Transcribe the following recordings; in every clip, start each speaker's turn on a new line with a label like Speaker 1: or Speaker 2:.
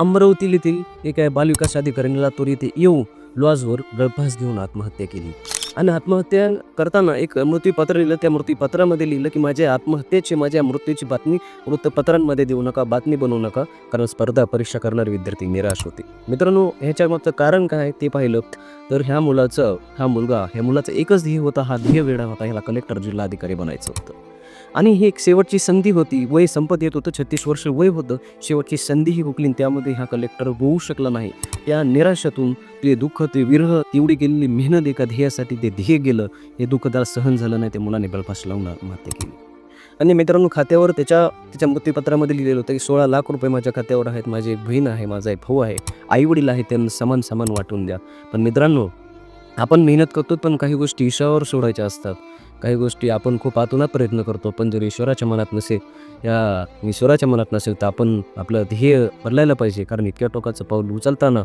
Speaker 1: अमरावती येथील एका बालविकास अधिकाऱ्यांनी लातूर येथे येऊन लॉजवर गळफास घेऊन आत्महत्या केली. आणि आत्महत्या करताना एक मृत्यूपत्र लिहिलं. त्या मृत्यूपत्रामध्ये लिहिलं की माझ्या आत्महत्येची माझ्या मृत्यूची बातमी वृत्तपत्रांमध्ये देऊ नका बातमी बनवू नका कारण स्पर्धा परीक्षा करणारे विद्यार्थी निराश होते. मित्रांनो ह्याच्या मागचं कारण काय आहे ते पाहिलं तर ह्या मुलाचं हा मुलगा ह्या मुलाचं एकच ध्येय होता. हा ध्येय वेळा होता ह्याला कलेक्टर जिल्हाधिकारी बनायचं होतं. आणि ही एक शेवटची संधी होती. वय संपत येत होतं. छत्तीस वर्ष वय होतं. शेवटची संधीही हुकली त्यामध्ये हा कलेक्टर होऊ शकला नाही. त्या निराशातून ते दुःख ते विरह तेवढी गेलेली मेहनत एका ध्येयासाठी ते ध्येय गेलं. हे दुःख त्याला सहन झालं नाही. त्या मुलाने बलफास लावून आत्महत्या केली. आणि मित्रांनो खात्यावर त्याच्या त्याच्या मृत्यूपत्रामध्ये लिहिलेलं होतं की सोळा लाख रुपये माझ्या खात्यावर आहेत. माझी एक बहीण आहे. माझा एक भाऊ आहे. आईवडील आहे त्यांना समान समान वाटून द्या. पण मित्रांनो आपण मेहनत करतो पण काही गोष्टी ईशावर सोडायच्या असतात. काही गोष्टी आपण खूप आतुनात प्रयत्न करतो पण जर ईश्वराच्या मनात नसेल या ईश्वराच्या मनात नसेल तर आपण आपलं ध्येय बदलायला पाहिजे. कारण इतक्या टोकाचं पाऊल उचलताना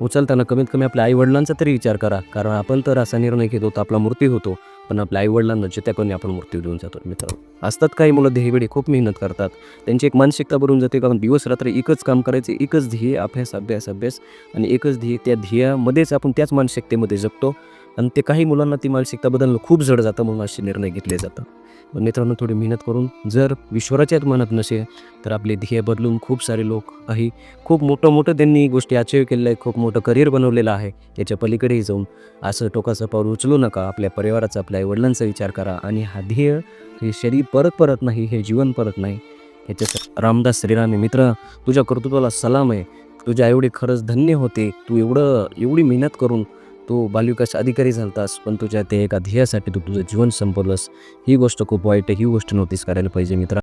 Speaker 1: उचलताना कमीत कमी आपल्या आईवडिलांचा तरी विचार करा. कारण आपण तर असा निर्णय घेतो तर आपला मृत्यू होतो पण आपल्या आईवडिलांना जित्या कोणी आपण मृत्यू देऊन जातो मित्र असतात काही मुलं ध्येयवेळी खूप मेहनत करतात. त्यांची एक मानसिकता भरून जाते कारण दिवस रात्र एकच काम करायचे एकच ध्येय अभ्यास अभ्यास अभ्यास आणि एकच ध्येय त्या ध्येयामध्येच आपण त्याच मानसिकतेमध्ये जगतो. आणि ते काही मुलांना ती मानसिकता बदलणं खूप जड जातं म्हणून असे निर्णय घेतले जातात. पण मित्रांनो थोडी मेहनत करून जर ईश्वराच्याच मनात नसेल तर आपले ध्येय बदलून खूप सारे लोक काही खूप मोठं मोठं त्यांनी गोष्टी अचीव केलेलं आहे खूप मोठं करिअर बनवलेलं आहे. याच्या पलीकडेही जाऊन असं टोकाचं पाऊल उचलू नका. आपल्या परिवाराचा आपल्या आईवडिलांचा विचार करा आणि हा ध्येय हे शरीर परत परत नाही हे जीवन परत नाही. ह्याच्यात रामदास श्रीरामे मित्र तुझ्या कर्तृत्वाला सलाम आहे. तुझ्या एवढी खरंच धन्य होते. तू एवढं एवढी मेहनत करून तू बालविकास अधिकारी झालतास पण तुझ्या ते एका ध्येयासाठी तू तुझं जीवन संपवलंस. ही गोष्ट खूप वाईट आहे ही गोष्ट नोटीस करायला पाहिजे मित्रा.